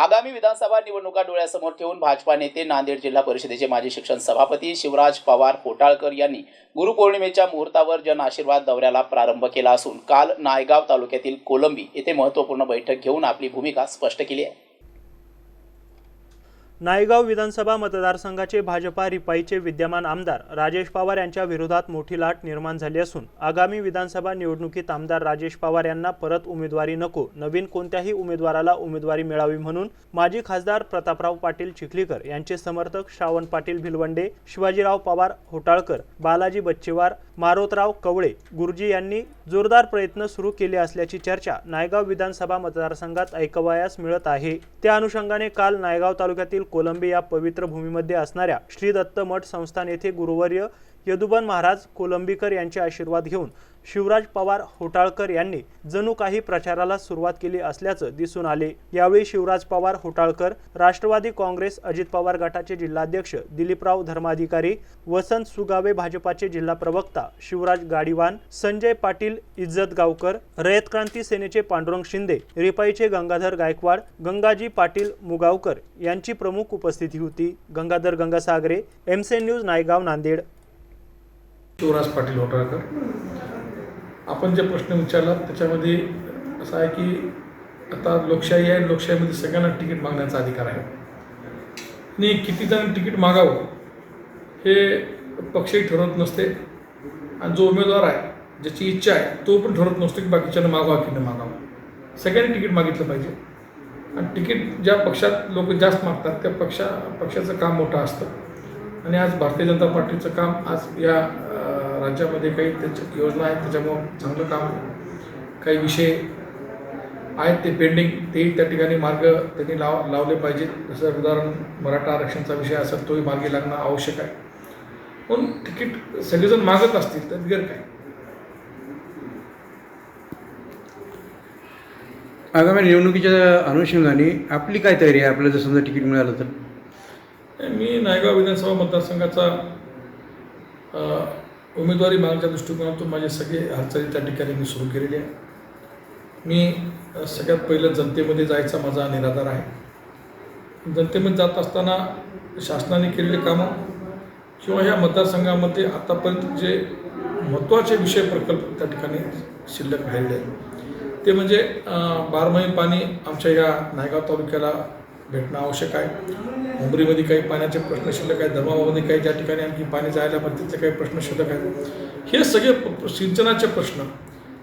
आगामी विधानसभा निवडणुका डोळ्यासमोर ठेवून भाजपा नेते नांदेड जिल्हा परिषदेचे माजी शिक्षण सभापती शिवराज पवार पोटाळकर यांनी गुरुपौर्णिमेच्या मुहूर्तावर जन आशीर्वाद दौऱ्याला प्रारंभ केला असून काल नायगाव तालुक्यातील कोलंबी येथे महत्त्वपूर्ण बैठक घेऊन आपली भूमिका स्पष्ट केली आहे. नायगाव विधानसभा मतदारसंघाचे भाजपा रिपाईचे विद्यमान आमदार राजेश पवार यांच्या विरोधात मोठी लाट निर्माण झाली असून आगामी विधानसभा निवडणुकीत आमदार राजेश पवार यांना परत उमेदवारी नको नवीन कोणत्याही उमेदवाराला उमेदवारी मिळावी म्हणून माजी खासदार प्रतापराव पाटील चिखलीकर यांचे समर्थक श्रावण पाटील भिलवंडे शिवाजीराव पवार होटाळकर बालाजी बच्चेवार मारोतराव कवळे गुरुजी यांनी जोरदार प्रयत्न सुरू केले असल्याची चर्चा नायगाव विधानसभा मतदारसंघात ऐकवायास मिळत आहे. त्या अनुषंगाने काल नायगाव तालुक्यातील कोलंबे या पवित्र भूमीमध्ये असणाऱ्या श्री दत्त मठ संस्थान येथे गुरुवर्य यदुबन महाराज कोलंबीकर यांचे आशीर्वाद घेऊन शिवराज पवार होटाळकर यांनी जणू काही प्रचाराला सुरुवात केली असल्याचं दिसून आले. यावेळी शिवराज पवार होटाळकर राष्ट्रवादी काँग्रेस अजित पवार गटाचे जिल्हाध्यक्ष दिलीपराव धर्माधिकारी वसंत सुगावे भाजपाचे जिल्हा प्रवक्ता शिवराज गाडीवान संजय पाटील इज्जत गावकर रयत क्रांती सेनेचे पांडुरंग शिंदे रिपाईचे गंगाधर गायकवाड गंगाजी पाटील मुगावकर यांची प्रमुख उपस्थिती होती. गंगाधर गंगासागरे एमसे न्यूज नायगाव नांदेड. शिवराज पाटील होटाळकर. आपण जे प्रश्न विचारला त्याच्यामध्ये असं आहे की आता लोकशाही आहे लोकशाहीमध्ये सगळ्यांना तिकीट मागण्याचा अधिकार आहे. आणि किती जण तिकीट मागावं हे पक्षही ठरवत नसते. आणि जो उमेदवार आहे ज्याची इच्छा आहे तो पण ठरवत नसतो की बाकीच्यांना मागावा की न मागावा. सगळ्यांनी तिकीट मागितलं पाहिजे. आणि तिकीट ज्या पक्षात लोक जास्त मागतात त्या पक्षा पक्षाचं काम मोठं असतं. आणि आज भारतीय जनता पार्टीचं काम आज या राज्यामध्ये काही त्याच्या योजना आहेत त्याच्यामुळं चांगलं काम काही विषय आहेत ते पेंडिंग तेही त्या ठिकाणी मार्ग त्यांनी लाव लावले पाहिजेत. जसं उदाहरण मराठा आरक्षणचा विषय असेल तोही मार्गी लागणं आवश्यक आहे. पण तिकीट सगळेजण मागत असतील तर बिगर काय? आगामी निवडणुकीच्या अनुषंगाने आपली काय तयारी आहे? आपल्याला जर समजा तिकीट मिळालं तर? मी नायगाव विधानसभा मतदारसंघाचा उमेदवारी मागच्या दृष्टिकोनातून माझे सगळे हालचाली त्या ठिकाणी मी सुरू केलेली आहे. मी सगळ्यात पहिलं जनतेमध्ये जायचा माझा निराधार आहे. जनतेमध्ये जात असताना शासनाने केलेले कामं किंवा ह्या मतदारसंघामध्ये आतापर्यंत जे महत्त्वाचे विषय प्रकल्प त्या ठिकाणी शिल्लक राहिले आहेत. ते म्हणजे बारमाही पाणी आमच्या या नायगाव तालुक्याला भेटणं आवश्यक आहे. मुंबरीमध्ये काही पाण्याचे प्रश्न शिल्लक आहेत. धर्माबामध्ये काही ज्या ठिकाणी आणखी पाणी जायला पण तिथले काही प्रश्न शिल्लक आहेत. हे सगळे सिंचनाचे प्रश्न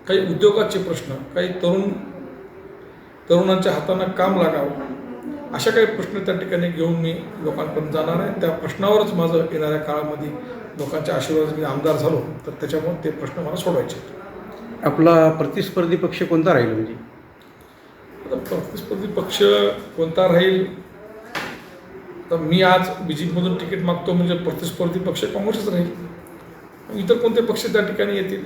काही उद्योगाचे प्रश्न काही तरुण तरुणांच्या हातांना काम लागावं अशा काही प्रश्न त्या ठिकाणी घेऊन मी लोकांपर्यंत जाणार आहे. त्या प्रश्नावरच माझं येणाऱ्या काळामध्ये लोकांच्या आशीर्वाद मी आमदार झालो तर त्याच्यामुळे ते प्रश्न मला सोडवायचे आपला प्रतिस्पर्धी पक्ष कोणता राहील म्हणजे? प्रतिस्पर्धी पक्ष कोणता राहील? तर मी आज बी जे पीमधून तिकीट मागतो म्हणजे प्रतिस्पर्धी पक्ष काँग्रेसच राहील. इतर कोणते पक्ष त्या ठिकाणी येतील?